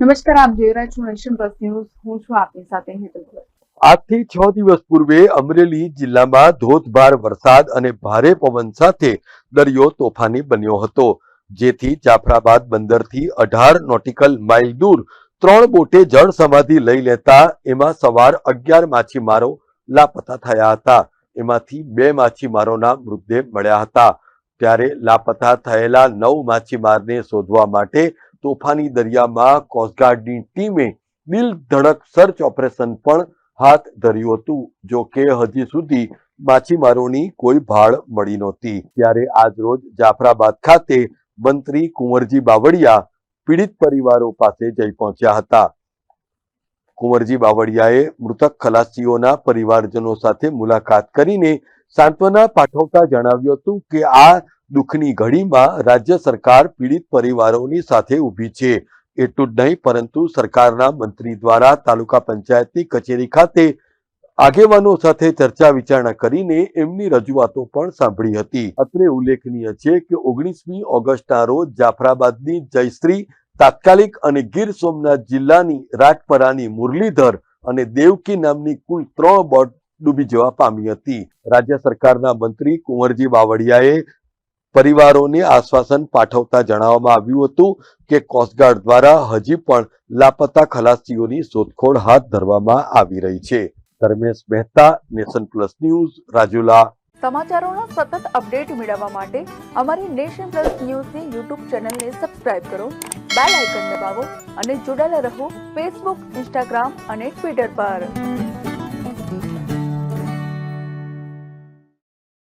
નમસ્કાર, આપ જોઈ રહ્યા છો નેશન પ્લસ ન્યૂઝ. હું છું આપની સાથે હેતુ આજથી છ દિવસ પૂર્વે અમરેલી જિલ્લામાં ધોધમાર વરસાદ અને ભારે પવન સાથે દરિયો તોફાની બન્યો હતો. જેથી જાફરાબાદ બંદરથી અઢાર નોટિકલ માઇલ દૂર ત્રણ બોટે જળ સમાધિ લઈ લેતા એમાં સવાર અગિયાર માછીમારો લાપતા થયા હતા. એમાંથી બે માછીમારોના મૃતદેહ મળ્યા હતા. ત્યારે લાપતા થયેલા નવ માછીમારને શોધવા માટે તોફાની દરિયામાં કોસ્ટગાર્ડની ટીમે દિલ ધડક સર્ચ ઓપરેશન પણ હાથ ધર્યું હતું, જો કે હજી સુધી માછીમારોની કોઈ ભાળ મળી નહોતી. ત્યારે આજરોજ જાફરાબાદ ખાતે મંત્રી કુંવરજી બાવળિયા પીડિત પરિવારો પાસે જઈ પહોંચ્યા હતા. કુંવરજી બાવળિયાએ મૃતક ખલાસીઓના પરિવારજનો સાથે મુલાકાત કરીને સાંત્વના પાઠવતા જણાવ્યું હતું કે આ દુઃખની ઘડીમાં રાજ્ય સરકાર પીડિત પરિવારોની સાથે ઊભી છે. એટલું જ નહીં, પરંતુ સરકારના મંત્રી દ્વારા તાલુકા પંચાયતની કચેરી ખાતે આગેવાનો સાથે ચર્ચા વિચારણા કરીને એમની રજૂઆતો પણ સાંભળી હતી. અત્રે ઉલ્લેખનીય છે કે ઓગણીસમી ઓગસ્ટના રોજ જાફરાબાદની જયશ્રી, તાત્કાલિક અને ગીર સોમનાથ જિલ્લાની રાજપરાની મુરલીધર અને દેવકી નામની કુલ ત્રણ બોટ ડૂબી જવા પામી હતી. રાજ્ય સરકારના મંત્રી કુંવરજી બાવળિયાએ પરિવારોને આશ્વાસન પાઠવતા જણાવવામાં આવ્યું હતું કે કોસ્ટગાર્ડ દ્વારા હજી પણ લાપતા ખલાસીઓની શોધખોળ હાથ ધરવામાં આવી રહી છે. Dharmesh Mehta, Nation Plus News, Rajula. સમાચારોનો સતત અપડેટ મેળવવા માટે અમારી નેશન પ્લસ ન્યૂઝની યુટ્યુબ ચેનલને સબસ્ક્રાઇબ કરો, બેલ આઇકન દબાવો અને જોડાયેલા રહો ફેસબુક ઇન્સ્ટાગ્રામ અને ટ્વિટર પર.